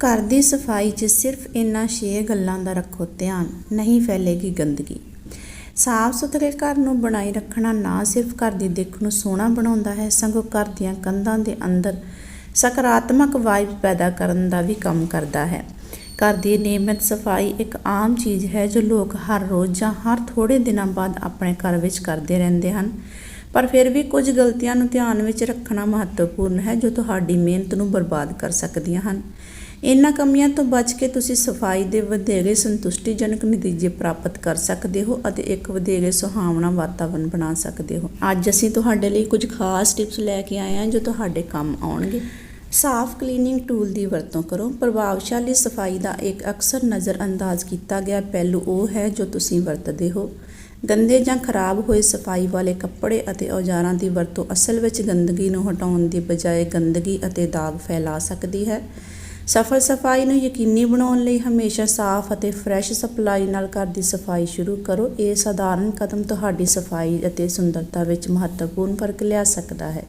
ਘਰ ਦੀ ਸਫ਼ਾਈ 'ਚ ਸਿਰਫ ਇਨ੍ਹਾਂ ਛੇ ਗੱਲਾਂ ਦਾ ਰੱਖੋ ਧਿਆਨ, ਨਹੀਂ ਫੈਲੇਗੀ ਗੰਦਗੀ। ਸਾਫ਼ ਸੁਥਰੇ ਘਰ ਨੂੰ ਬਣਾਈ ਰੱਖਣਾ ਨਾ ਸਿਰਫ ਘਰ ਦੀ ਦਿੱਖ ਨੂੰ ਸੋਹਣਾ ਬਣਾਉਂਦਾ ਹੈ, ਸਗੋਂ ਘਰ ਦੀਆਂ ਕੰਧਾਂ ਦੇ ਅੰਦਰ ਸਕਾਰਾਤਮਕ ਵਾਈਬ ਪੈਦਾ ਕਰਨ ਦਾ ਵੀ ਕੰਮ ਕਰਦਾ ਹੈ। ਘਰ ਦੀ ਨਿਯਮਿਤ ਸਫ਼ਾਈ ਇੱਕ ਆਮ ਚੀਜ਼ ਹੈ ਜੋ ਲੋਕ ਹਰ ਰੋਜ਼ ਜਾਂ ਹਰ ਥੋੜੇ ਦਿਨਾਂ ਬਾਅਦ ਆਪਣੇ ਘਰ ਵਿੱਚ ਕਰਦੇ ਰਹਿੰਦੇ ਹਨ। ਪਰ ਫਿਰ ਵੀ ਕੁਝ ਗਲਤੀਆਂ ਨੂੰ ਧਿਆਨ ਵਿੱਚ ਰੱਖਣਾ ਮਹੱਤਵਪੂਰਨ ਹੈ ਜੋ ਤੁਹਾਡੀ ਮਿਹਨਤ ਨੂੰ ਬਰਬਾਦ ਕਰ ਸਕਦੀਆਂ ਹਨ। ਇਹਨਾਂ ਕਮੀਆਂ ਤੋਂ ਬਚ ਕੇ ਤੁਸੀਂ ਸਫ਼ਾਈ ਦੇ ਵਧੇਰੇ ਸੰਤੁਸ਼ਟੀਜਨਕ ਨਤੀਜੇ ਪ੍ਰਾਪਤ ਕਰ ਸਕਦੇ ਹੋ ਅਤੇ ਇੱਕ ਵਧੇਰੇ ਸੁਹਾਵਣਾ ਵਾਤਾਵਰਣ ਬਣਾ ਸਕਦੇ ਹੋ। ਅੱਜ ਅਸੀਂ ਤੁਹਾਡੇ ਲਈ ਕੁਝ ਖਾਸ ਟਿਪਸ ਲੈ ਕੇ ਆਏ ਹਾਂ ਜੋ ਤੁਹਾਡੇ ਕੰਮ ਆਉਣਗੇ। ਸਾਫ਼ ਕਲੀਨਿੰਗ ਟੂਲ ਦੀ ਵਰਤੋਂ ਕਰੋ। ਪ੍ਰਭਾਵਸ਼ਾਲੀ ਸਫ਼ਾਈ ਦਾ ਇੱਕ ਅਕਸਰ ਨਜ਼ਰਅੰਦਾਜ਼ ਕੀਤਾ ਗਿਆ ਪਹਿਲੂ ਉਹ ਹੈ ਜੋ ਤੁਸੀਂ ਵਰਤਦੇ ਹੋ। ਗੰਦੇ ਜਾਂ ਖਰਾਬ ਹੋਏ ਸਫ਼ਾਈ ਵਾਲੇ ਕੱਪੜੇ ਅਤੇ ਔਜ਼ਾਰਾਂ ਦੀ ਵਰਤੋਂ ਅਸਲ ਵਿੱਚ ਗੰਦਗੀ ਨੂੰ ਹਟਾਉਣ ਦੀ ਬਜਾਏ ਗੰਦਗੀ ਅਤੇ ਦਾਗ ਫੈਲਾ ਸਕਦੀ ਹੈ। ਸਫਲ ਸਫ਼ਾਈ ਨੂੰ ਯਕੀਨੀ ਬਣਾਉਣ ਲਈ ਹਮੇਸ਼ਾ ਸਾਫ਼ ਅਤੇ ਫਰੈਸ਼ ਸਪਲਾਈ ਨਾਲ ਘਰ ਦੀ ਸਫ਼ਾਈ ਸ਼ੁਰੂ ਕਰੋ। ਇਹ ਸਧਾਰਨ ਕਦਮ ਤੁਹਾਡੀ ਸਫ਼ਾਈ ਅਤੇ ਸੁੰਦਰਤਾ ਵਿੱਚ ਮਹੱਤਵਪੂਰਨ ਫ਼ਰਕ ਲਿਆ ਸਕਦਾ ਹੈ।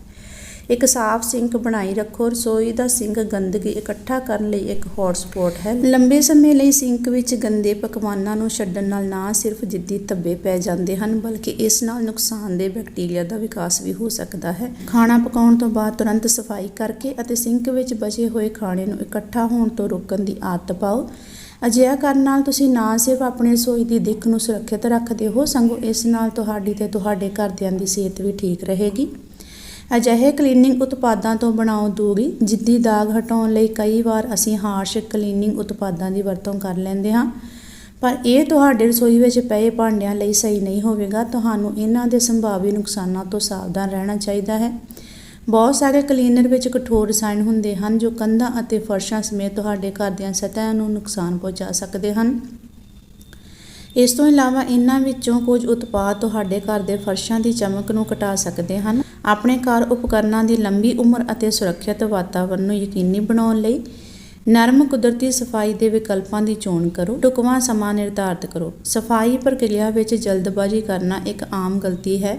ਇੱਕ ਸਾਫ਼ ਸਿੰਕ ਬਣਾਈ ਰੱਖੋ, ਰਸੋਈ ਦਾ ਸਿੰਕ ਗੰਦਗੀ ਇਕੱਠਾ ਕਰਨ ਲਈ ਇੱਕ ਹੌਟਸਪੌਟ ਹੈ। ਲੰਬੇ ਸਮੇਂ ਲਈ ਸਿੰਕ ਵਿੱਚ ਗੰਦੇ ਪਕਵਾਨਾਂ ਨੂੰ ਛੱਡਣ ਨਾਲ ਨਾ ਸਿਰਫ ਜਿੱਦੀ ਧੱਬੇ ਪੈ ਜਾਂਦੇ ਹਨ, ਬਲਕਿ ਇਸ ਨਾਲ ਨੁਕਸਾਨਦੇਹ ਬੈਕਟੀਰੀਆ ਦਾ ਵਿਕਾਸ ਵੀ ਹੋ ਸਕਦਾ ਹੈ। ਖਾਣਾ ਪਕਾਉਣ ਤੋਂ ਬਾਅਦ ਤੁਰੰਤ ਸਫ਼ਾਈ ਕਰਕੇ ਅਤੇ ਸਿੰਕ ਵਿੱਚ ਬਚੇ ਹੋਏ ਖਾਣੇ ਨੂੰ ਇਕੱਠਾ ਹੋਣ ਤੋਂ ਰੋਕਣ ਦੀ ਆਦਤ ਪਾਓ। ਅਜਿਹਾ ਕਰਨ ਨਾਲ ਤੁਸੀਂ ਨਾ ਸਿਰਫ ਆਪਣੀ ਰਸੋਈ ਦੀ ਦਿੱਖ ਨੂੰ ਸੁਰੱਖਿਅਤ ਰੱਖਦੇ ਹੋ, ਸਗੋਂ ਇਸ ਨਾਲ ਤੁਹਾਡੀ ਤੇ ਤੁਹਾਡੇ ਘਰਦਿਆਂ ਦੀ ਸਿਹਤ ਵੀ ਠੀਕ ਰਹੇਗੀ। ਅਜਿਹੇ ਕਲੀਨਿੰਗ ਉਤਪਾਦਾਂ ਤੋਂ ਬਣਾਓ ਦੂਰੀ, ਜਿੱਦੀ ਦਾਗ ਹਟਾਉਣ ਲਈ ਕਈ ਵਾਰ ਅਸੀਂ ਹਾਰਸ਼ ਕਲੀਨਿੰਗ ਉਤਪਾਦਾਂ ਦੀ ਵਰਤੋਂ ਕਰ ਲੈਂਦੇ ਹਾਂ। ਪਰ ਇਹ ਤੁਹਾਡੇ ਰਸੋਈ ਵਿੱਚ ਪਏ ਭਾਂਡਿਆਂ ਲਈ ਸਹੀ ਨਹੀਂ ਹੋਵੇਗਾ। ਤੁਹਾਨੂੰ ਇਹਨਾਂ ਦੇ ਸੰਭਾਵੀ ਨੁਕਸਾਨਾਂ ਤੋਂ ਸਾਵਧਾਨ ਰਹਿਣਾ ਚਾਹੀਦਾ ਹੈ। ਬਹੁਤ ਸਾਰੇ ਕਲੀਨਰ ਵਿੱਚ ਕਠੋਰ ਰਸਾਇਣ ਹੁੰਦੇ ਹਨ, ਜੋ ਕੰਧਾਂ ਅਤੇ ਫਰਸ਼ਾਂ ਸਮੇਤ ਤੁਹਾਡੇ ਘਰ ਦੀਆਂ ਸਤਹਾਂ ਨੂੰ ਨੁਕਸਾਨ ਪਹੁੰਚਾ ਸਕਦੇ ਹਨ। ਇਸ ਤੋਂ ਇਲਾਵਾ ਇਹਨਾਂ ਵਿੱਚੋਂ ਕੁਝ ਉਤਪਾਦ ਤੁਹਾਡੇ ਘਰ ਦੇ ਫਰਸ਼ਾਂ ਦੀ ਚਮਕ ਨੂੰ ਘਟਾ ਸਕਦੇ ਹਨ। ਆਪਣੇ ਘਰ ਉਪਕਰਨਾਂ ਦੀ ਲੰਬੀ ਉਮਰ ਅਤੇ ਸੁਰੱਖਿਅਤ ਵਾਤਾਵਰਣ ਨੂੰ ਯਕੀਨੀ ਬਣਾਉਣ ਲਈ ਨਰਮ ਕੁਦਰਤੀ ਸਫ਼ਾਈ ਦੇ ਵਿਕਲਪਾਂ ਦੀ ਚੋਣ ਕਰੋ। ਢੁਕਵਾਂ ਸਮਾਂ ਨਿਰਧਾਰਤ ਕਰੋ। ਸਫ਼ਾਈ ਪ੍ਰਕਿਰਿਆ ਵਿੱਚ ਜਲਦਬਾਜ਼ੀ ਕਰਨਾ ਇੱਕ ਆਮ ਗਲਤੀ ਹੈ,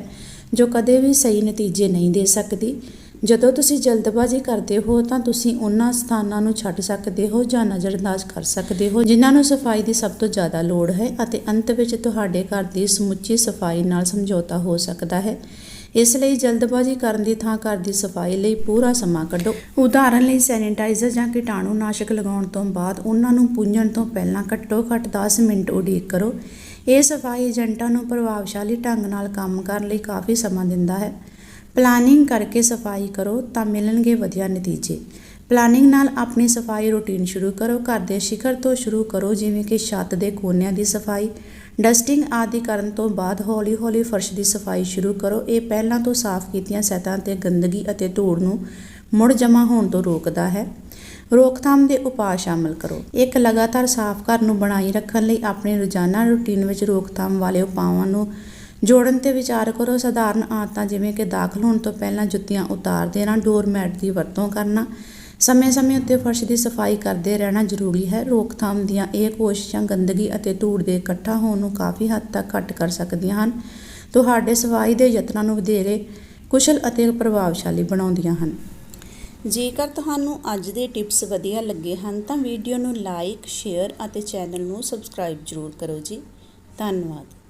ਜੋ ਕਦੇ ਵੀ ਸਹੀ ਨਤੀਜੇ ਨਹੀਂ ਦੇ ਸਕਦੀ। ਜਦੋਂ ਤੁਸੀਂ ਜਲਦਬਾਜ਼ੀ ਕਰਦੇ ਹੋ, ਤਾਂ ਤੁਸੀਂ ਉਹਨਾਂ ਸਥਾਨਾਂ ਨੂੰ ਛੱਡ ਸਕਦੇ ਹੋ ਜਾਂ ਨਜ਼ਰਅੰਦਾਜ਼ ਕਰ ਸਕਦੇ ਹੋ, ਜਿਨ੍ਹਾਂ ਨੂੰ ਸਫ਼ਾਈ ਦੀ ਸਭ ਤੋਂ ਜ਼ਿਆਦਾ ਲੋੜ ਹੈ ਅਤੇ ਅੰਤ ਵਿੱਚ ਤੁਹਾਡੇ ਘਰ ਦੀ ਸਮੁੱਚੀ ਸਫ਼ਾਈ ਨਾਲ ਸਮਝੌਤਾ ਹੋ ਸਕਦਾ ਹੈ। ਇਸ ਲਈ ਜਲਦਬਾਜ਼ੀ ਕਰਨ ਦੀ ਥਾਂ ਘਰ ਦੀ ਸਫ਼ਾਈ ਲਈ ਪੂਰਾ ਸਮਾਂ ਕੱਢੋ। ਉਦਾਹਰਨ ਲਈ ਸੈਨੀਟਾਈਜ਼ਰ ਜਾਂ ਕੀਟਾਣੂਨਾਸ਼ਕ ਲਗਾਉਣ ਤੋਂ ਬਾਅਦ ਉਹਨਾਂ ਨੂੰ ਪੂੰਝਣ ਤੋਂ ਪਹਿਲਾਂ ਘੱਟੋ ਘੱਟ 10 ਮਿੰਟ ਉਡੀਕ ਕਰੋ। ਇਹ ਸਫ਼ਾਈ ਏਜੰਟਾਂ ਨੂੰ ਪ੍ਰਭਾਵਸ਼ਾਲੀ ਢੰਗ ਨਾਲ ਕੰਮ ਕਰਨ ਲਈ ਕਾਫੀ ਸਮਾਂ ਦਿੰਦਾ ਹੈ। ਪਲਾਨਿੰਗ ਕਰਕੇ ਸਫ਼ਾਈ ਕਰੋ ਤਾਂ ਮਿਲਣਗੇ ਵਧੀਆ ਨਤੀਜੇ। ਪਲਾਨਿੰਗ ਨਾਲ ਆਪਣੀ ਸਫ਼ਾਈ ਰੁਟੀਨ ਸ਼ੁਰੂ ਕਰੋ। ਘਰ ਦੇ ਸ਼ਿਖਰ ਤੋਂ ਸ਼ੁਰੂ ਕਰੋ, ਜਿਵੇਂ ਕਿ ਛੱਤ ਦੇ ਕੋਨਿਆਂ ਦੀ ਸਫ਼ਾਈ। ਡਸਟਿੰਗ ਆਦਿ ਕਰਨ ਤੋਂ ਬਾਅਦ ਹੌਲੀ-ਹੌਲੀ ਫਰਸ਼ ਦੀ ਸਫ਼ਾਈ ਸ਼ੁਰੂ ਕਰੋ। ਇਹ ਪਹਿਲਾਂ ਤੋਂ ਸਾਫ਼ ਕੀਤੀਆਂ ਸਤਹਾਂ ਤੇ ਗੰਦਗੀ ਅਤੇ ਧੂੜ ਨੂੰ ਮੁੜ ਜਮ੍ਹਾਂ ਹੋਣ ਤੋਂ ਰੋਕਦਾ ਹੈ। ਰੋਕਥਾਮ ਦੇ ਉਪਾਅ ਸ਼ਾਮਲ ਕਰੋ। ਇੱਕ ਲਗਾਤਾਰ ਸਾਫ਼ ਘਰ ਨੂੰ ਬਣਾਈ ਰੱਖਣ ਲਈ ਆਪਣੀ ਰੋਜ਼ਾਨਾ ਰੁਟੀਨ ਵਿੱਚ ਰੋਕਥਾਮ ਵਾਲੇ ਉਪਾਵਾਂ ਨੂੰ ਜੋੜਨ ਤੇ ਵਿਚਾਰ ਕਰੋ। ਸਧਾਰਨ ਆਦਤਾਂ ਜਿਵੇਂ ਕਿ ਦਾਖਲ ਹੋਣ ਤੋਂ ਪਹਿਲਾਂ ਜੁੱਤੀਆਂ ਉਤਾਰ ਦੇਣਾ ਡੋਰ ਮੈਟ ਦੀ ਵਰਤੋਂ ਕਰਨਾ ਸਮੇਂ-ਸਮੇਂ ਉੱਤੇ ਫਰਸ਼ ਦੀ ਸਫ਼ਾਈ ਕਰਦੇ ਰਹਿਣਾ ਜ਼ਰੂਰੀ ਹੈ। ਰੋਕਥਾਮ ਦੀਆਂ ਇਹ ਕੋਸ਼ਿਸ਼ਾਂ ਗੰਦਗੀ ਅਤੇ ਧੂੜ ਦੇ ਇਕੱਠਾ ਹੋਣ ਨੂੰ ਕਾਫੀ ਹੱਦ ਤੱਕ ਘੱਟ ਕਰ ਸਕਦੀਆਂ ਹਨ। ਤੁਹਾਡੇ ਸਫ਼ਾਈ ਦੇ ਯਤਨਾਂ ਨੂੰ ਵਧੇਰੇ ਕੁਸ਼ਲ ਅਤੇ ਪ੍ਰਭਾਵਸ਼ਾਲੀ ਬਣਾਉਂਦੀਆਂ ਹਨ। ਜੇਕਰ ਤੁਹਾਨੂੰ ਅੱਜ ਦੇ ਟਿਪਸ ਵਧੀਆ ਲੱਗੇ ਹਨ, ਤਾਂ ਵੀਡੀਓ ਨੂੰ ਲਾਈਕ, ਸ਼ੇਅਰ ਅਤੇ ਚੈਨਲ ਨੂੰ ਸਬਸਕ੍ਰਾਈਬ ਜ਼ਰੂਰ ਕਰੋ ਜੀ। ਧੰਨਵਾਦ।